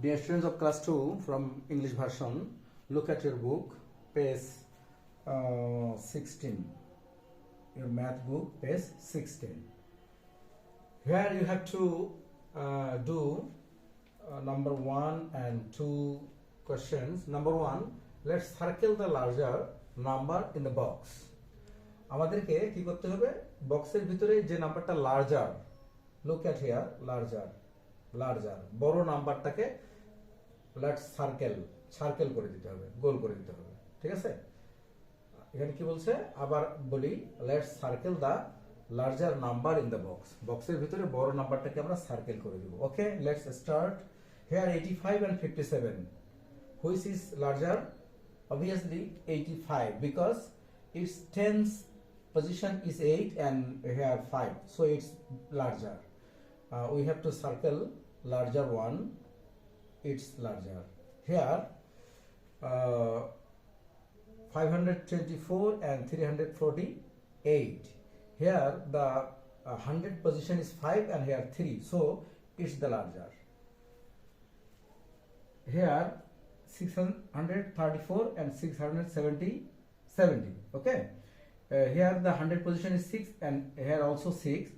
Dear students of class 2 from English version, look at your book, page uh, 16. Your math book, page 16. Here you have to uh, do uh, number 1 and 2 questions. Number 1, let's circle the larger number in the box. আমাদেরকে কি করতে হবে বক্সের ভিতরে যে নাম্বারটা larger look at here larger larger বড় নাম্বারটাকে লেটস সার্কেল সার্কেল করে দিতে হবে গোল করে দিতে হবে। ঠিক আছে? এখানে কি বলছে? আবার বলি let's circle the larger number in the box বক্সের ভিতরে বড় নাম্বারটাকে আমরা সার্কেল করে দিব। Okay let's start here 85 and 57 which is larger obviously 85 because its tens position is 8 and here 5 so it's larger. Uh, we have to circle larger one it's larger. Here uh, 524 and 348 here the uh, 100 position is 5 and here 3 so it's the larger. Here 634 and 670 70 okay? Uh, here the 100 position is 6 and here also 6 uh,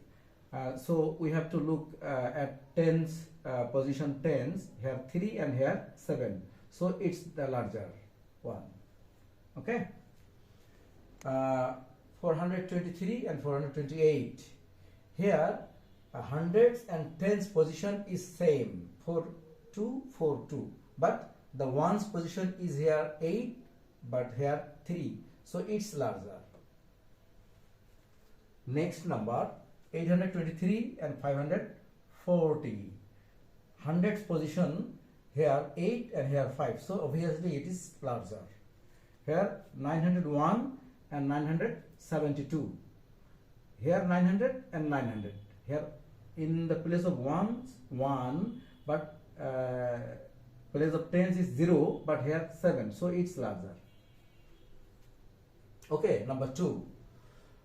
so we have to look uh, at tens uh, position tens here 3 and here 7 so it's the larger one. Okay? Uh, 423 and 428 here uh, hundreds and tens position is same 4 2 4 2 but the ones position is here 8 but here 3 so it's larger. Next number 823 and 540 hundreds position here 8 and here 5 so obviously it is larger. Here 901 and 972 here 900 and 900 here in the place of ones 1 but uh, place of tens is 0 but here 7 so it's larger. Okay number 2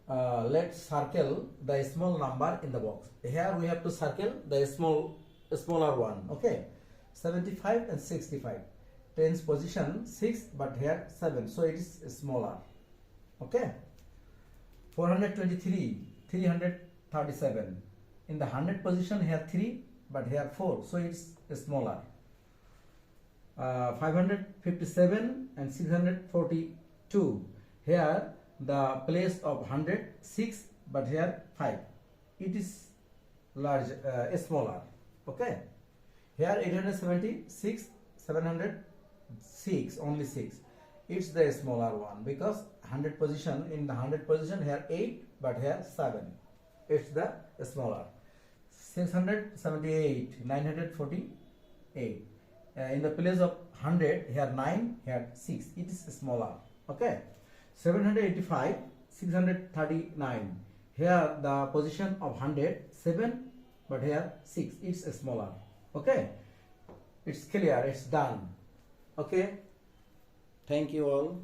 uh, let's circle the small number in the box. Here we have to circle the small smaller one. Okay. 75 and 65 tens position 6 but here 7 so it is smaller. Okay. 423 337 in the 100 position here 3 but here 4 so it's smaller. Uh, 557 and 642 here the place of 100 6 but here 5 it is large uh, smaller okay? Here 876 706 only 6 it's the smaller one because 100 position in the 100 position here 8 but here 7 it's the smaller. 678 948 uh, in the place of 100 here 9 here 6 it is smaller okay 785 639 here the position of 100 7 but here 6 it's smaller. Okay? It's clear. It's done. Okay? Thank you all